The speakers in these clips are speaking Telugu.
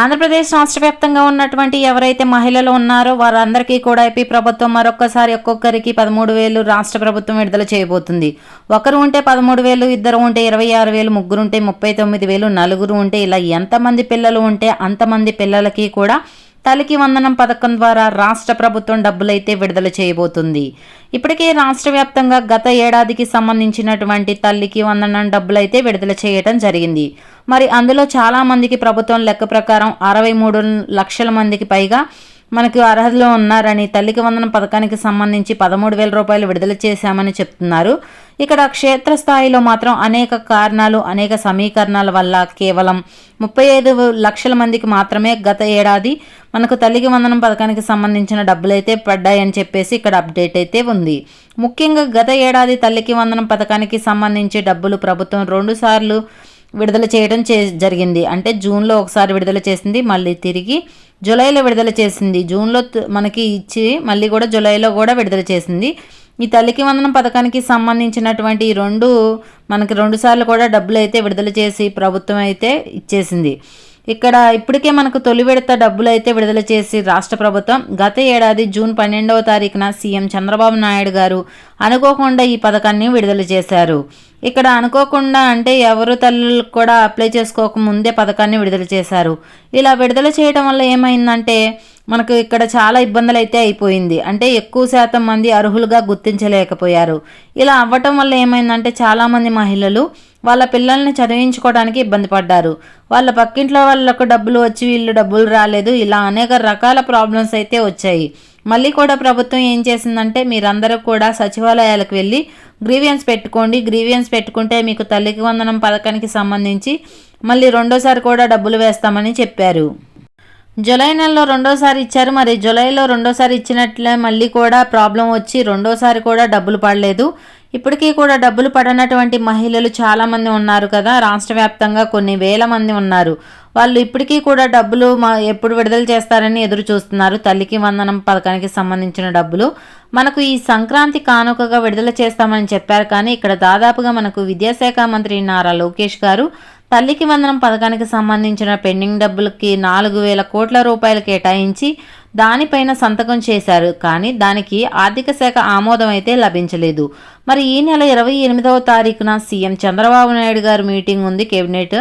ఆంధ్రప్రదేశ్ రాష్ట్ర వ్యాప్తంగా ఉన్నటువంటి ఎవరైతే మహిళలు ఉన్నారో వారందరికీ కూడా ఏపీ ప్రభుత్వం మరొక్కసారి ఒక్కొక్కరికి పదమూడు వేలు రాష్ట్ర ప్రభుత్వం విడుదల చేయబోతుంది. ఒకరు ఉంటే పదమూడు వేలు ఇద్దరు ఉంటే ఇరవై ఆరు వేలు ముగ్గురు ఉంటే ముప్పై తొమ్మిది వేలు నలుగురు ఉంటే ఇలా ఎంతమంది పిల్లలు ఉంటే అంతమంది పిల్లలకి కూడా తల్లికి వందనం పథకం ద్వారా రాష్ట్ర ప్రభుత్వం డబ్బులైతే విడుదల చేయబోతుంది. ఇప్పటికే రాష్ట్ర వ్యాప్తంగా గత ఏడాదికి సంబంధించినటువంటి తల్లికి వందనం డబ్బులైతే విడుదల చేయటం జరిగింది. మరి అందులో చాలా మందికి ప్రభుత్వం లెక్క ప్రకారం అరవై మూడు లక్షల మందికి పైగా మనకు అర్హతలో ఉన్నారని తల్లికి వందనం పథకానికి సంబంధించి పదమూడు వేల రూపాయలు విడుదల చేశామని చెప్తున్నారు. ఇక్కడ క్షేత్రస్థాయిలో మాత్రం అనేక కారణాలు అనేక సమీకరణాల వల్ల కేవలం ముప్పై ఐదు లక్షల మందికి మాత్రమే గత ఏడాది మనకు తల్లికి వందనం పథకానికి సంబంధించిన డబ్బులైతే పడ్డాయని చెప్పేసి ఇక్కడ అప్డేట్ అయితే ఉంది. ముఖ్యంగా గత ఏడాది తల్లికి వందనం పథకానికి సంబంధించి డబ్బులు ప్రభుత్వం రెండుసార్లు విడుదల చేయడం చే జరిగింది. అంటే జూన్లో ఒకసారి విడుదల చేసింది మళ్ళీ తిరిగి జూలైలో విడుదల చేసింది. జూన్లో మనకి ఇచ్చి మళ్ళీ కూడా జూలైలో కూడా విడుదల చేసింది. ఈ తల్లికి వందనం పథకానికి సంబంధించినటువంటి రెండు మనకి రెండు సార్లు కూడా డబ్బులు అయితే విడుదల చేసి ప్రభుత్వం అయితే ఇచ్చేసింది. ఇక్కడ ఇప్పటికే మనకు తొలి విడత డబ్బులు అయితే విడుదల చేసి రాష్ట్ర ప్రభుత్వం గత ఏడాది జూన్ పన్నెండవ తారీఖున సీఎం చంద్రబాబు నాయుడు గారు అనుకోకుండా ఈ పథకాన్ని విడుదల చేశారు. ఇక్కడ అనుకోకుండా అంటే ఎవరు తల్లులకు కూడా అప్లై చేసుకోక ముందే పథకాన్ని విడుదల చేశారు. ఇలా విడుదల చేయడం వల్ల ఏమైందంటే మనకు ఇక్కడ చాలా ఇబ్బందులు అయితే అయిపోయింది. అంటే ఎక్కువ శాతం మంది అర్హులుగా గుర్తించలేకపోయారు. ఇలా అవ్వటం వల్ల ఏమైందంటే చాలామంది మహిళలు వాళ్ళ పిల్లల్ని చదివించుకోవడానికి ఇబ్బంది పడ్డారు. వాళ్ళ పక్కింట్లో వాళ్ళకు డబ్బులు వచ్చి వీళ్ళు డబ్బులు రాలేదు. ఇలా అనేక రకాల ప్రాబ్లమ్స్ అయితే వచ్చాయి. మళ్ళీ కూడా ప్రభుత్వం ఏం చేసిందంటే మీరందరూ కూడా సచివాలయాలకు వెళ్ళి గ్రీవియన్స్ పెట్టుకోండి. గ్రీవియన్స్ పెట్టుకుంటే మీకు తల్లికి వందనం పథకానికి సంబంధించి మళ్ళీ రెండోసారి కూడా డబ్బులు వేస్తామని చెప్పారు. జూలై నెలలో రెండోసారి ఇచ్చారు. మరి జూలైలో రెండోసారి ఇచ్చినట్లే మళ్ళీ కూడా ప్రాబ్లం వచ్చి రెండోసారి కూడా డబ్బులు పడలేదు. ఇప్పటికీ కూడా డబ్బులు పడనటువంటి మహిళలు చాలామంది ఉన్నారు కదా. రాష్ట్ర వ్యాప్తంగా కొన్ని వేల మంది ఉన్నారు. వాళ్ళు ఇప్పటికీ కూడా డబ్బులు మా ఎప్పుడు విడుదల చేస్తారని ఎదురు చూస్తున్నారు. తల్లికి వందనం పథకానికి సంబంధించిన డబ్బులు. మనకు ఈ సంక్రాంతి కానుకగా విడుదల చేస్తామని చెప్పారు కానీ ఇక్కడ దాదాపుగా మనకు విద్యాశాఖ మంత్రి నారా లోకేష్ గారు తల్లికి వందనం పథకానికి సంబంధించిన పెండింగ్ డబ్బులకి నాలుగు వేల కోట్ల రూపాయలు కేటాయించి దానిపైన సంతకం చేశారు కానీ దానికి ఆర్థిక శాఖ ఆమోదం అయితే లభించలేదు. మరి ఈ నెల ఇరవై ఎనిమిదవ తారీఖున సీఎం చంద్రబాబు నాయుడు గారు మీటింగ్ ఉంది కేబినెట్.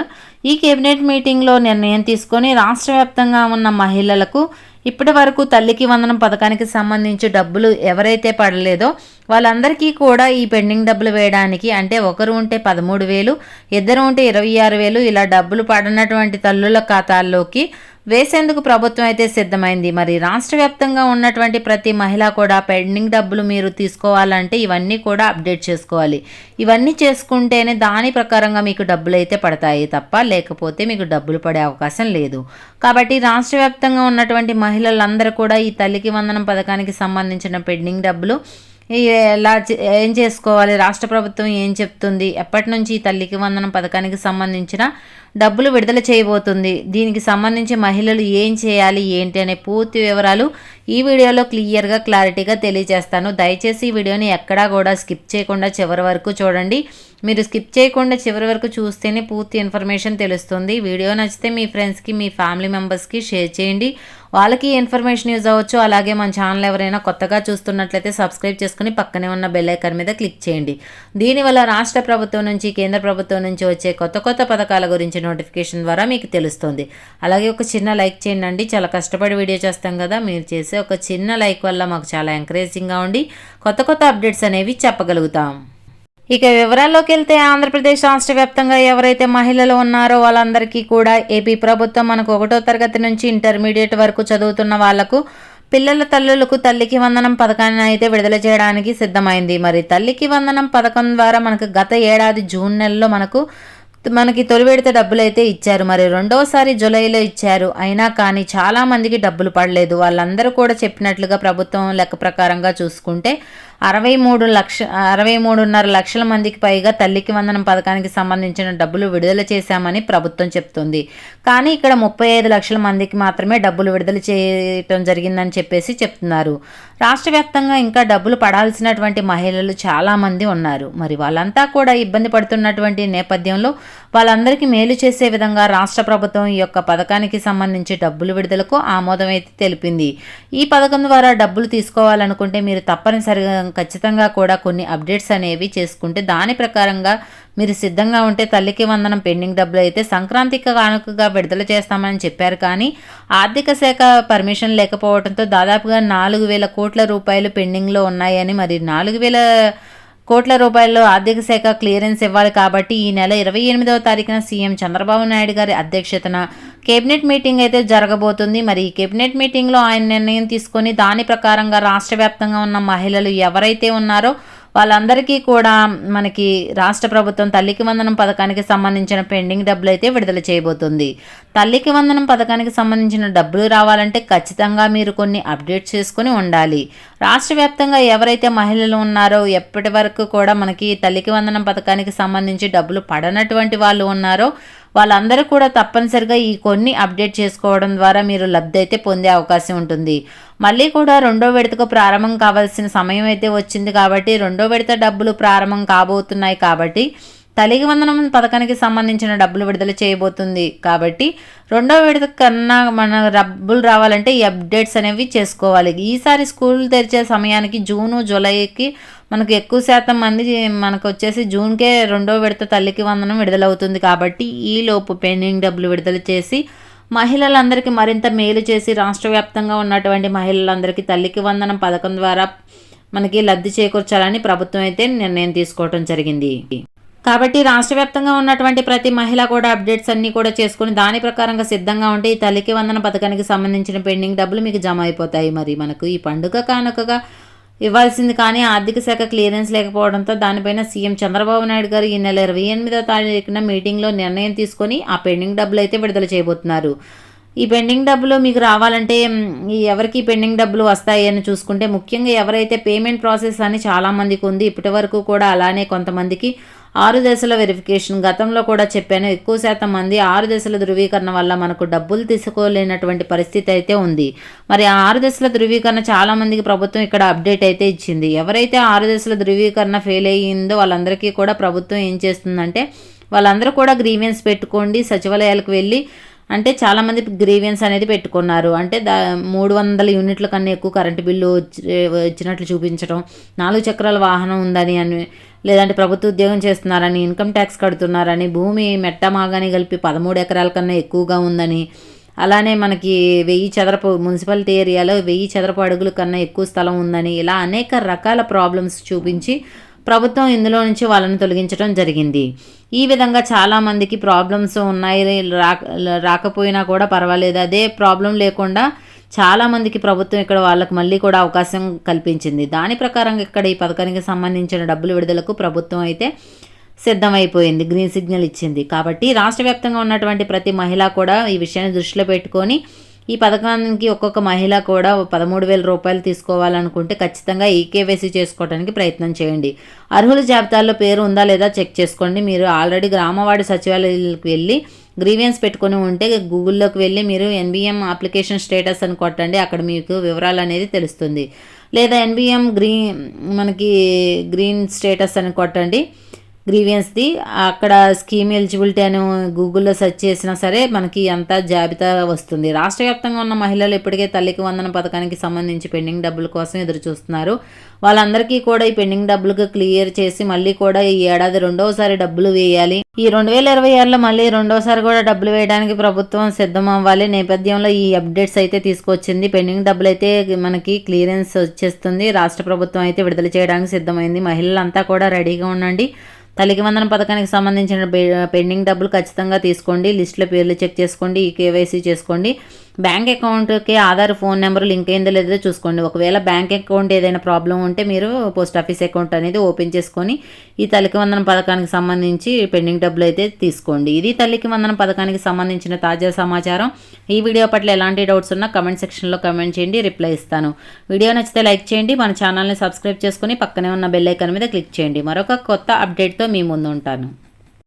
ఈ కేబినెట్ మీటింగ్లో నిర్ణయం తీసుకొని రాష్ట్ర వ్యాప్తంగా ఉన్న మహిళలకు ఇప్పటి వరకు తల్లికి వందనం పథకానికి సంబంధించి డబ్బులు ఎవరైతే పడలేదో వాళ్ళందరికీ కూడా ఈ పెండింగ్ డబ్బులు వేయడానికి అంటే ఒకరు ఉంటే పదమూడు వేలు ఇద్దరు ఉంటే ఇరవై ఆరు వేలు ఇలా డబ్బులు పడినటువంటి తల్లుల ఖాతాల్లోకి వేసేందుకు ప్రభుత్వం అయితే సిద్ధమైంది. మరి రాష్ట్ర వ్యాప్తంగా ఉన్నటువంటి ప్రతి మహిళ కూడా పెండింగ్ డబ్బులు మీరు తీసుకోవాలంటే ఇవన్నీ కూడా అప్డేట్ చేసుకోవాలి. ఇవన్నీ చేసుకుంటేనే దాని ప్రకారంగా మీకు డబ్బులు అయితే పడతాయి తప్ప లేకపోతే మీకు డబ్బులు పడే అవకాశం లేదు. కాబట్టి రాష్ట్ర వ్యాప్తంగా ఉన్నటువంటి మహిళలందరూ కూడా ఈ తల్లికి వందనం పథకానికి సంబంధించిన పెండింగ్ డబ్బులు ఎలా ఏం చేసుకోవాలి? రాష్ట్ర ప్రభుత్వం ఏం చెప్తుంది? ఎప్పటి నుంచి ఈ తల్లికి వందనం పథకానికి సంబంధించిన డబ్బులు విడుదల చేయబోతుంది. దీనికి సంబంధించి మహిళలు ఏం చేయాలి ఏంటి అనే పూర్తి వివరాలు ఈ వీడియోలో క్లియర్గా క్లారిటీగా తెలియజేస్తాను. దయచేసి ఈ వీడియోని ఎక్కడా కూడా స్కిప్ చేయకుండా చివరి వరకు చూడండి. మీరు స్కిప్ చేయకుండా చివరి వరకు చూస్తేనే పూర్తి ఇన్ఫర్మేషన్ తెలుస్తుంది. వీడియో నచ్చితే మీ ఫ్రెండ్స్కి మీ ఫ్యామిలీ మెంబర్స్కి షేర్ చేయండి. వాళ్ళకి ఇన్ఫర్మేషన్ యూజ్ అవ్వచ్చు. అలాగే మన ఛానల్ ఎవరైనా కొత్తగా చూస్తున్నట్లయితే సబ్స్క్రైబ్ చేసుకుని పక్కనే ఉన్న బెల్ ఐకాన్ మీద క్లిక్ చేయండి. దీనివల్ల రాష్ట్ర ప్రభుత్వం నుంచి కేంద్ర ప్రభుత్వం నుంచి వచ్చే కొత్త కొత్త పథకాల గురించి నోటిఫికేషన్ ద్వారా మీకు తెలుస్తుంది. అలాగే ఒక చిన్న లైక్ చేయండి చాలా కష్టపడి వీడియో చేస్తాం కదా. మీరు చేసే ఒక చిన్న లైక్ వల్ల మాకు చాలా ఎంకరేజింగ్గా ఉండి కొత్త కొత్త అప్డేట్స్ అనేవి చెప్పగలుగుతాం. ఇక వివరాల్లోకి వెళ్తే ఆంధ్రప్రదేశ్ రాష్ట్ర వ్యాప్తంగా ఎవరైతే మహిళలు ఉన్నారో వాళ్ళందరికీ కూడా ఏపీ ప్రభుత్వం మనకు ఒకటో తరగతి నుంచి ఇంటర్మీడియట్ వరకు చదువుతున్న వాళ్ళకు పిల్లల తల్లులకు తల్లికి వందనం పథకాన్ని అయితే విడుదల చేయడానికి సిద్ధమైంది. మరి తల్లికి వందనం పథకం ద్వారా మనకు గత ఏడాది జూన్ నెలలో మనకు మనకి తొలి విడత డబ్బులు అయితే ఇచ్చారు. మరి రెండోసారి జూలైలో ఇచ్చారు. అయినా కానీ చాలా మందికి డబ్బులు పడలేదు. వాళ్ళందరూ కూడా చెప్పినట్లుగా ప్రభుత్వం లెక్క ప్రకారంగా చూసుకుంటే అరవై మూడు లక్ష అరవై మూడున్నర లక్షల మందికి పైగా తల్లికి వందనం పథకానికి సంబంధించిన డబ్బులు విడుదల చేశామని ప్రభుత్వం చెప్తుంది. కానీ ఇక్కడ ముప్పై ఐదు లక్షల మందికి మాత్రమే డబ్బులు విడుదల చేయటం జరిగిందని చెప్పేసి చెప్తున్నారు. రాష్ట్ర వ్యాప్తంగా ఇంకా డబ్బులు పడాల్సినటువంటి మహిళలు చాలామంది ఉన్నారు. మరి వాళ్ళంతా కూడా ఇబ్బంది పడుతున్నటువంటి నేపథ్యంలో వాళ్ళందరికీ మేలు చేసే విధంగా రాష్ట్ర ప్రభుత్వం ఈ యొక్క పథకానికి సంబంధించి డబ్బులు విడుదలకు ఆమోదం అయితే తెలిపింది. ఈ పథకం ద్వారా డబ్బులు తీసుకోవాలనుకుంటే మీరు తప్పనిసరిగా ఖచ్చితంగా కూడా కొన్ని అప్డేట్స్ అనేవి చేసుకుంటే దాని ప్రకారంగా మీరు సిద్ధంగా ఉంటే తల్లికి వందనం పెండింగ్ డబ్బులు అయితే సంక్రాంతికి కానుకగా విడుదల చేస్తామని చెప్పారు. కానీ ఆర్థిక శాఖ పర్మిషన్ లేకపోవడంతో దాదాపుగా నాలుగు వేల కోట్ల రూపాయలు పెండింగ్లో ఉన్నాయని మరి నాలుగు వేల కోట్ల రూపాయల్లో ఆర్థిక శాఖ క్లియరెన్స్ ఇవ్వాలి కాబట్టి ఈ నెల ఇరవై ఎనిమిదవ తారీఖున సీఎం చంద్రబాబు నాయుడు గారి అధ్యక్షతన కేబినెట్ మీటింగ్ అయితే జరగబోతుంది. మరి ఈ కేబినెట్ మీటింగ్లో ఆయన నిర్ణయం తీసుకొని దాని ప్రకారంగా రాష్ట్ర వ్యాప్తంగా ఉన్న మహిళలు ఎవరైతే ఉన్నారో వాళ్ళందరికీ కూడా మనకి రాష్ట్ర ప్రభుత్వం తల్లికి వందనం పథకానికి సంబంధించిన పెండింగ్ డబ్బులు అయితే విడుదల చేయబోతుంది. తల్లికి వందనం పథకానికి సంబంధించిన డబ్బులు రావాలంటే ఖచ్చితంగా మీరు కొన్ని అప్డేట్ చేసుకుని ఉండాలి. రాష్ట్ర వ్యాప్తంగా ఎవరైతే మహిళలు ఉన్నారో ఎప్పటి వరకు కూడా మనకి తల్లికి వందనం పథకానికి సంబంధించి డబ్బులు పడనటువంటి వాళ్ళు ఉన్నారో వాళ్ళందరూ కూడా తప్పనిసరిగా ఈ కొన్ని అప్డేట్ చేసుకోవడం ద్వారా మీరు లబ్ధి అయితే పొందే అవకాశం ఉంటుంది. మళ్ళీ కూడా రెండో విడతకు ప్రారంభం కావాల్సిన సమయం అయితే వచ్చింది కాబట్టి రెండో విడత డబ్బులు ప్రారంభం కాబోతున్నాయి కాబట్టి తల్లికి వందనం పథకానికి సంబంధించిన డబ్బులు విడుదల చేయబోతుంది. కాబట్టి రెండో విడత కన్నా మన డబ్బులు రావాలంటే ఈ అప్డేట్స్ అనేవి చేసుకోవాలి. ఈసారి స్కూల్ తెరిచే సమయానికి జూను జూలైకి మనకు ఎక్కువ శాతం మంది మనకు వచ్చేసి జూన్కే రెండో విడత తల్లికి వందనం విడుదలవుతుంది. కాబట్టి ఈలోపు పెండింగ్ డబ్బులు విడుదల చేసి మహిళలందరికీ మరింత మేలు చేసి రాష్ట్ర వ్యాప్తంగా ఉన్నటువంటి మహిళలందరికీ తల్లికి వందనం పథకం ద్వారా మనకి లబ్ధి చేకూర్చాలని ప్రభుత్వం అయితే నిర్ణయం తీసుకోవడం జరిగింది. కాబట్టి రాష్ట్ర వ్యాప్తంగా ఉన్నటువంటి ప్రతి మహిళ కూడా అప్డేట్స్ అన్నీ కూడా చేసుకుని దాని ప్రకారంగా సిద్ధంగా ఉంటే ఈ తల్లికి వందన పథకానికి సంబంధించిన పెండింగ్ డబ్బులు మీకు జమ అయిపోతాయి. మరి మనకు ఈ పండుగ కానుకగా ఇవ్వాల్సింది కానీ ఆర్థిక శాఖ క్లియరెన్స్ లేకపోవడంతో దానిపైన సీఎం చంద్రబాబు నాయుడు గారు ఈ నెల ఇరవై ఎనిమిదో తారీఖున మీటింగ్లో నిర్ణయం తీసుకొని ఆ పెండింగ్ డబ్బులు అయితే విడుదల చేయబోతున్నారు. ఈ పెండింగ్ డబ్బులు మీకు రావాలంటే ఎవరికి పెండింగ్ డబ్బులు వస్తాయి అని చూసుకుంటే ముఖ్యంగా ఎవరైతే పేమెంట్ ప్రాసెస్ అని చాలామందికి ఉంది ఇప్పటి వరకు కూడా అలానే కొంతమందికి ఆరు దశల వెరిఫికేషన్ గతంలో కూడా చెప్పాను ఎక్కువ శాతం మంది ఆరు దశల ధృవీకరణ వల్ల మనకు డబ్బులు తీసుకోలేనటువంటి పరిస్థితి అయితే ఉంది. మరి ఆ ఆరు దశల ధృవీకరణ చాలామందికి ప్రభుత్వం ఇక్కడ అప్డేట్ అయితే ఇచ్చింది. ఎవరైతే ఆరు దశల ధృవీకరణ ఫెయిల్ అయ్యిందో వాళ్ళందరికీ కూడా ప్రభుత్వం ఏం చేస్తుందంటే వాళ్ళందరూ కూడా గ్రీవెన్స్ పెట్టుకోండి సచివాలయాలకు వెళ్ళి అంటే చాలామంది గ్రీవియన్స్ అనేది పెట్టుకున్నారు. అంటే దా మూడు వందల యూనిట్ల కన్నా ఎక్కువ కరెంటు బిల్లు వచ్చినట్లు చూపించడం నాలుగు చక్రాల వాహనం ఉందని అని లేదంటే ప్రభుత్వ ఉద్యోగం చేస్తున్నారని ఇన్కమ్ ట్యాక్స్ కడుతున్నారని భూమి మెట్టమాగాని కలిపి పదమూడు ఎకరాల కన్నా ఎక్కువగా ఉందని అలానే మనకి వెయ్యి చదరపు మున్సిపాలిటీ ఏరియాలో వెయ్యి చదరపు అడుగుల కన్నా ఎక్కువ స్థలం ఉందని ఇలా అనేక రకాల ప్రాబ్లమ్స్ చూపించి ప్రభుత్వం ఇందులో నుంచి వాళ్ళని తొలగించడం జరిగింది. ఈ విధంగా చాలామందికి ప్రాబ్లమ్స్ ఉన్నాయి. రాకపోయినా కూడా పర్వాలేదు. అదే ప్రాబ్లం లేకుండా చాలామందికి ప్రభుత్వం ఇక్కడ వాళ్ళకు మళ్ళీ కూడా అవకాశం కల్పించింది. దాని ప్రకారంగా ఇక్కడ ఈ పథకానికి సంబంధించిన డబ్బులు విడుదలకు ప్రభుత్వం అయితే సిద్ధమైపోయింది. గ్రీన్ సిగ్నల్ ఇచ్చింది. కాబట్టి రాష్ట్ర వ్యాప్తంగా ఉన్నటువంటి ప్రతి మహిళ కూడా ఈ విషయాన్ని దృష్టిలో పెట్టుకొని ఈ పథకానికి ఒక్కొక్క మహిళ కూడా పదమూడు వేల రూపాయలు తీసుకోవాలనుకుంటే ఖచ్చితంగా ఈకేవైసీ చేసుకోవడానికి ప్రయత్నం చేయండి. అర్హుల జాబితాలో పేరు ఉందా లేదా చెక్ చేసుకోండి. మీరు ఆల్రెడీ గ్రామవాడి సచివాలయాలకు వెళ్ళి గ్రీవియన్స్ పెట్టుకొని ఉంటే గూగుల్లోకి వెళ్ళి మీరు ఎన్బిఎం అప్లికేషన్ స్టేటస్ అని కొట్టండి. అక్కడ మీకు వివరాలు అనేది తెలుస్తుంది. లేదా ఎన్బిఎం గ్రీన్ మనకి గ్రీన్ స్టేటస్ అని కొట్టండి. గ్రీవియన్స్ది. అక్కడ స్కీమ్ ఎలిజిబిలిటీ అని గూగుల్లో సెర్చ్ చేసినా సరే మనకి అంతా జాబితా వస్తుంది. రాష్ట్ర వ్యాప్తంగా ఉన్న మహిళలు ఇప్పటికే తల్లికి వందన పథకానికి సంబంధించి పెండింగ్ డబ్బుల కోసం ఎదురు చూస్తున్నారు వాళ్ళందరికీ కూడా ఈ పెండింగ్ డబ్బులకు క్లియర్ చేసి మళ్ళీ కూడా ఈ ఏడాది రెండవసారి డబ్బులు వేయాలి. ఈ రెండు వేల ఇరవై ఆరులో మళ్ళీ రెండోసారి కూడా డబ్బులు వేయడానికి ప్రభుత్వం సిద్ధం అవ్వాలి నేపథ్యంలో ఈ అప్డేట్స్ అయితే తీసుకొచ్చింది. పెండింగ్ డబ్బులు అయితే మనకి క్లియరెన్స్ వచ్చేస్తుంది. రాష్ట్ర ప్రభుత్వం అయితే విడుదల చేయడానికి సిద్ధమైంది. మహిళలంతా కూడా రెడీగా ఉండండి. తల్లికి వందన పథకానికి సంబంధించిన పెండింగ్ డబ్బులు ఖచ్చితంగా తీసుకోండి. లిస్టులో పేర్లు చెక్ చేసుకోండి. ఈ కేవైసీ చేసుకోండి. బ్యాంక్ అకౌంట్కి ఆధార్ ఫోన్ నెంబర్ లింక్ అయిందో లేదో చూసుకోండి. ఒకవేళ బ్యాంక్ అకౌంట్ ఏదైనా ప్రాబ్లం ఉంటే మీరు పోస్ట్ ఆఫీస్ అకౌంట్ అనేది ఓపెన్ చేసుకొని ఈ తల్లికి వందన పథకానికి సంబంధించి పెండింగ్ డబ్బులు అయితే తీసుకోండి. ఇది తల్లికి వందన పథకానికి సంబంధించిన తాజా సమాచారం. ఈ వీడియో పట్ల ఎలాంటి డౌట్స్ ఉన్నా కమెంట్ సెక్షన్లో కమెంట్ చేయండి రిప్లై ఇస్తాను. వీడియో నచ్చితే లైక్ చేయండి మన ఛానల్ని సబ్స్క్రైబ్ చేసుకుని పక్కనే ఉన్న బెల్ ఐకాన్ మీద క్లిక్ చేయండి. మరొక కొత్త అప్డేట్తో మీ ముందు ఉంటాను